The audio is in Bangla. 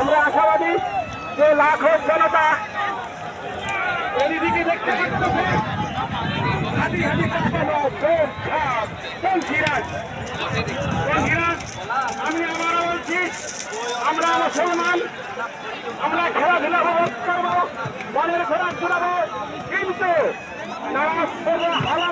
আমরা আশাবাদী যে লাখো জনতা এদিকে দেখতে আমি আবারও বলছি আমরা মুসলমান আমরা খেলাধুলা করব মনের খোরাক ঘুরাবো কিন্তু নামাজ পড়ব হালাল